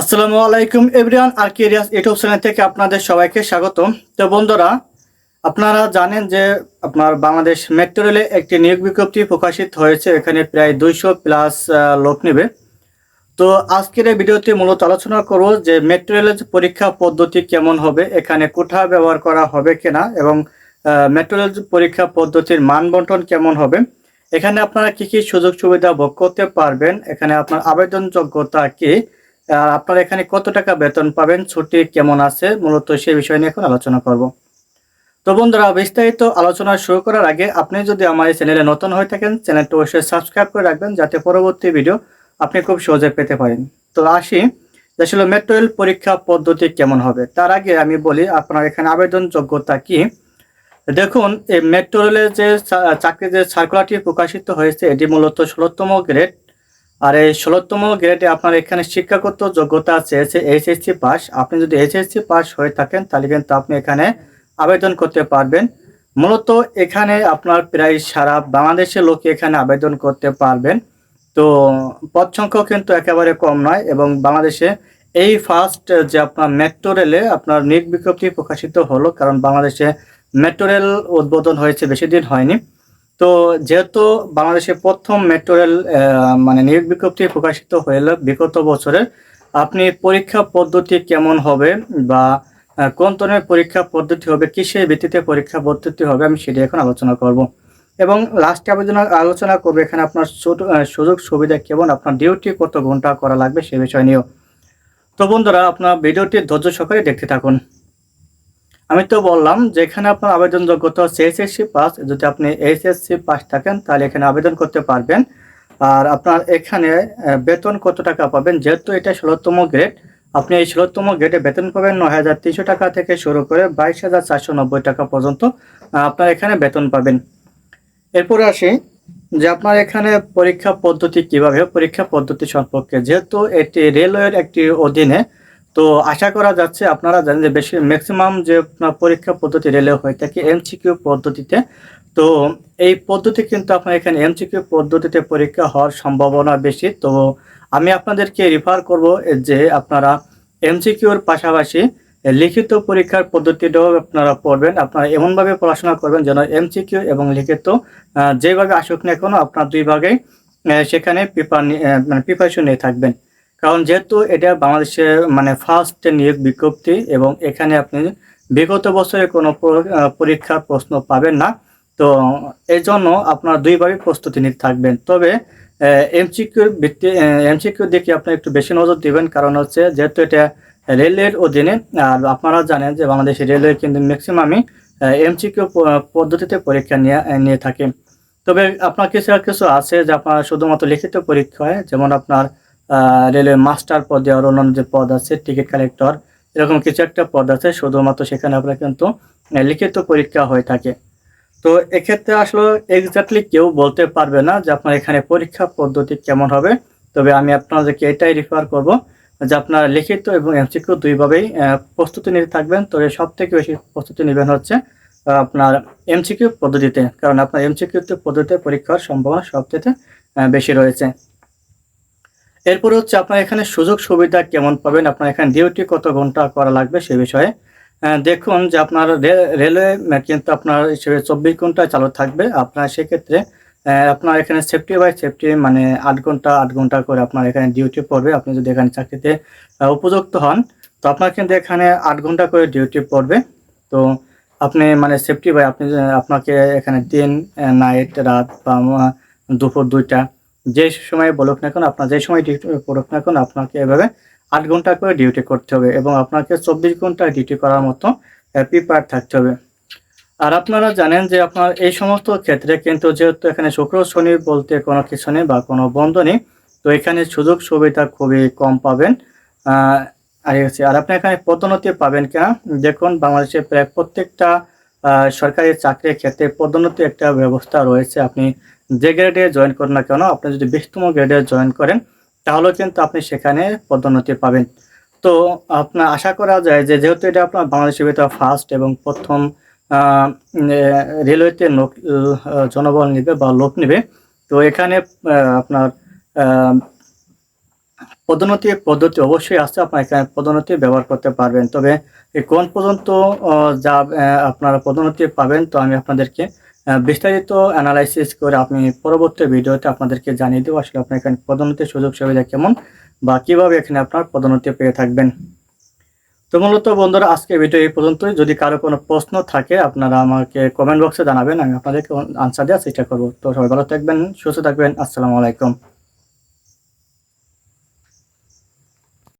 আসসালামু আলাইকুম এভরিওয়ান আর কেরিয়াস ইউটিউব চ্যানেল থেকে আপনাদের সবাইকে স্বাগতম। তো বন্ধুরা, আপনারা জানেন যে আপনার বাংলাদেশ মেট্রো রেলে একটি নিয়োগ বিজ্ঞপ্তি প্রকাশিত হয়েছে, এখানে প্রায় দুইশো প্লাস লোক নেবে। তো আজকের এই ভিডিওতে মূলত আলোচনা করব যে মেট্রো রেলের পরীক্ষা পদ্ধতি কেমন হবে, এখানে কোঠা ব্যবহার করা হবে কিনা এবং মেট্রো রেল পরীক্ষা পদ্ধতির মান বন্টন কেমন হবে। এখানে আপনারা কি কি সুযোগ সুবিধা ভোগ করতে পারবেন, এখানে আপনার আবেদন যোগ্যতা কি আর আপনারা এখানে কত টাকা বেতন পাবেন, ছুটি কেমন আছে, মূলত সেই বিষয় নিয়ে এখন আলোচনা করব। তো বন্ধুরা, বিস্তারিত আলোচনা শুরু করার আগে আপনি যদি আমার এই চ্যানেলে নতুন হয়ে থাকেন, চ্যানেলটা অবশ্যই সাবস্ক্রাইব করে রাখবেন যাতে পরবর্তী ভিডিও আপনি খুব সহজে পেতে পারেন। তো আসি আসলে মেট্রো রেল পরীক্ষা পদ্ধতি কেমন হবে? তার আগে আমি বলি, আপনার এখানে আবেদন যোগ্যতা কি? দেখুন, এই মেট্রো রেলের যে চা- চাকরির যে সার্কুলারটি প্রকাশিত হয়েছে, এটি মূলত ষোলোতম গ্রেড আর এই ষোলোতম গ্রেডে আপনার এখানে শিক্ষাগত যোগ্যতা চেয়েছে, এইচএসসি পাস। আপনি যদি এইচএসসি পাস হয়ে থাকেন, তাহলে কিন্তু আপনি এখানে আবেদন করতে পারবেন। মূলত এখানে আপনার প্রায় সারা বাংলাদেশের লোক এখানে আবেদন করতে পারবেন। তো পদ সংখ্যাও কিন্তু একেবারে কম নয় এবং বাংলাদেশে এই ফার্স্ট যে আপনার মেট্রো রেলে আপনার নিয়োগ বিজ্ঞপ্তি প্রকাশিত হলো, কারণ বাংলাদেশে মেট্রো রেল উদ্বোধন হয়েছে, বেশি দিন হয়নি। তো যেহেতু বাংলাদেশে প্রথম মেট্রো রেল মানে নিয়োগ বিজ্ঞপ্তি প্রকাশিত হলো বিগত বছরে আপনি পরীক্ষা পদ্ধতি কেমন হবে বা কোন ধরনের পরীক্ষা পদ্ধতি হবে, কিসের ভিত্তিতে পরীক্ষা পদ্ধতি হবে, আমি সেটি এখন আলোচনা করব। এবং লাস্টে আলোচনা আলোচনা করব এখানে আপনার সুযোগ সুবিধা কেমন, আপনার ডিউটি কত ঘণ্টা করা লাগবে সে বিষয় নিয়েও। তো বন্ধুরা, আপনার ভিডিওটি ধৈর্য সহকারে দেখতে থাকুন। আমি তো বললাম যে এখানে আপনার আবেদন যোগ্যতা হচ্ছে এসএসসি পাস, যদি আপনি এসএসসি পাস থাকেন, তাহলে এখানে আবেদন করতে পারবেন। আর আপনার এখানে বেতন কত টাকা পাবেন? যেহেতু এটা ষোলোতম গ্রেড আপনি এই ষোলোতম গ্রেডে বেতন পাবেন নয় হাজার তিনশো টাকা থেকে শুরু করে বাইশ হাজার চারশো নব্বই টাকা পর্যন্ত আপনার এখানে বেতন পাবেন। এরপরে আসি, যে আপনার এখানে পরীক্ষা পদ্ধতি কীভাবে, পরীক্ষা পদ্ধতি সম্পর্কে। যেহেতু এটি রেলওয়ের একটি অধীনে তো আশা করা যাচ্ছে আপনারা জানেন যে বেশি ম্যাক্সিমাম যে পরীক্ষা পদ্ধতি রেলে হয়ে থাকে এমসিকিউ পদ্ধতিতে? তো এই পদ্ধতি কিন্তু আপনার এখানে এমসিকিউ পদ্ধতিতে পরীক্ষা হওয়ার সম্ভাবনা বেশি। তো আমি আপনাদেরকে রিফার করব যে আপনারা এমসিকিউর পাশাপাশি লিখিত পরীক্ষার পদ্ধতিটাও আপনারা পড়বেন। আপনারা এমনভাবে পড়াশোনা করবেন যেন এমসিকিউ এবং লিখিত যেভাবে আসুক না কেন আপনার দুই ভাগে আহ, সেখানে প্রিপার মানে প্রিপারেশন নিয়ে থাকবেন। কারণ যেহেতু এটা বাংলাদেশের মানে ফার্স্ট নিয়োগ বিজ্ঞপ্তি এবং এখানে আপনি বিগত বছরে কোনো পরীক্ষার প্রশ্ন পাবেন না, তো এই জন্য আপনার দুইভাবে প্রস্তুতি নিতে থাকবেন। তবে এমসিকিউর ভিত্তি এমসিকিউ দিকে আপনি একটু বেশি নজর দিবেন, কারণ হচ্ছে যেহেতু এটা রেলের অধীনে, আর আপনারা জানেন যে বাংলাদেশের রেলওয়ে কিন্তু ম্যাক্সিমামই এমসিকিউ পদ্ধতিতে পরীক্ষা নিয়ে নিয়ে থাকে। তবে আপনার কিছু কিছু আছে যে আপনার শুধুমাত্র লিখিত পরীক্ষা হয় যেমন আপনার রেলওয়ে মাস্টার পদে আর অন্যান্য যে পদ আছে, টিকিট কালেক্টর, এরকম কিছু একটা পদ আছে, শুধুমাত্র সেখানে আপনার কিন্তু লিখিত পরীক্ষা হয়ে থাকে। তো এক্ষেত্রে আসলে এক্স্যাক্টলি কেউ বলতে পারবে না যে আপনার এখানে পরীক্ষা পদ্ধতি কেমন হবে। তবে আমি আপনাদেরকে এটাই রিফার করব যে আপনারা লিখিত এবং এমসিকিউ দুইভাবেই প্রস্তুতি নিতে থাকবেন। তবে সব থেকে বেশি প্রস্তুতি নেবেন হচ্ছে আপনার এমসিকিউ পদ্ধতিতে, কারণ আপনার এমসিকিউ পদ্ধতিতে পরীক্ষার সম্ভাবনা সবচেয়ে বেশি রয়েছে। এরপর হচ্ছে আপনার এখানে সুযোগ সুবিধা কেমন পাবেন? আপনার এখানে ডিউটি কত ঘণ্টা করা লাগবে সে বিষয়ে দেখুন যে আপনার রেলওয়ে কিন্তু আপনার হিসেবে চব্বিশ ঘণ্টা চালু থাকবে। আপনার সেক্ষেত্রে আপনার এখানে সেফটি বাই সেফটি মানে আট ঘণ্টা আট ঘণ্টা করে আপনার এখানে ডিউটি পড়বে। আপনি যদি এখানে চাকরিতে উপযুক্ত হন, তো আপনার কিন্তু এখানে আট ঘণ্টা করে ডিউটি পড়বে। তো আপনি মানে সেফটি বাই আপনি আপনাকে এখানে দিন নাইট রাত বা দুপুর দুইটা যে সময় বলুক না কেন, আপনার যে সময় ডিউটি পড়ুক না কেন, আপনাকে এভাবে আট ঘণ্টা করে ডিউটি করতে হবে এবং আপনাকে চব্বিশ ঘণ্টা ডিউটি করার মতো প্রিপেয়ার থাকতে হবে। আর আপনারা জানেন যে আপনার এই সমস্ত ক্ষেত্রে কিন্তু যেহেতু এখানে শুক্র, শনি বলতে কোনো কিছু নেই বা কোনো বন্ধ নেই, তো এখানে সুযোগ সুবিধা খুবই কম পাবেন। আর আর আপনি এখানে পদোন্নতি পাবেন কিনা? দেখুন, বাংলাদেশে প্রায় প্রত্যেকটা সরকারি চাকরির ক্ষেত্রে পদোন্নতি একটা ব্যবস্থা রয়েছে। আপনি যে গ্রেডে জয়েন করেন না কেন, আপনি যদি বিশতম গ্রেডে জয়েন করেন, তাহলেও কিন্তু আপনি সেখানে পদোন্নতি পাবেন। তো আপনার আশা করা যায় যে যেহেতু এটা আপনার বাংলাদেশের ভিতরে ফার্স্ট এবং প্রথম রেলওয়েতে লোক জনবল নেবে বা লোক নেবে, তো এখানে আপনার পদোন্নতি পদ্ধতি অবশ্যই আছে, আপনার এখানে পদোন্নতি ব্যবহার করতে পারবেন। তবে কোন পর্যন্ত যা আপনারা পদোন্নতি পাবেন, তো আমি আপনাদেরকে বিস্তারিত অ্যানালাইসিস করে আমি পরবর্তী ভিডিওতে আপনাদেরকে জানিয়ে দেবো আসলে আপনার এখানে পদোন্নতির সুযোগ সুবিধা কেমন বা কীভাবে এখানে আপনার পদোন্নতি পেয়ে থাকবেন। তো মূলত বন্ধুরা, আজকে ভিডিও এই পর্যন্তই। যদি কারও কোনো প্রশ্ন থাকে, আপনারা আমাকে কমেন্ট বক্সে জানাবেন, আমি আপনাদেরকে আনসার দেওয়ার চেষ্টা করব। তো সবাই ভালো থাকবেন, সুস্থ থাকবেন। আসসালামু আলাইকুম।